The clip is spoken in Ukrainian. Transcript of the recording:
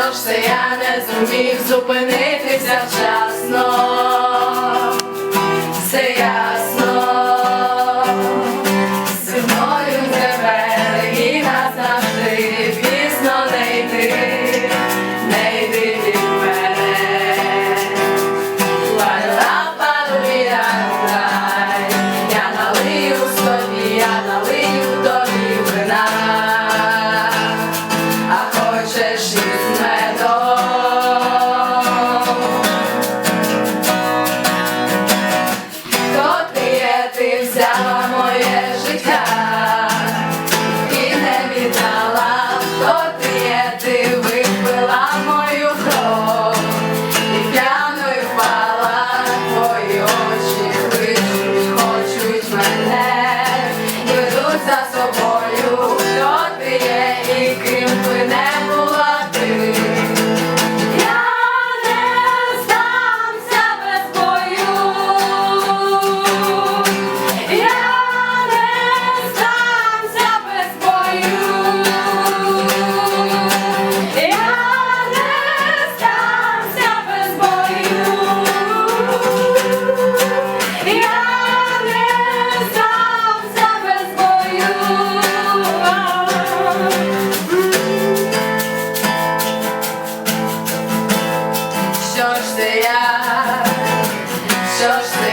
що ж це я не зумів зупинити. ж ти я, що?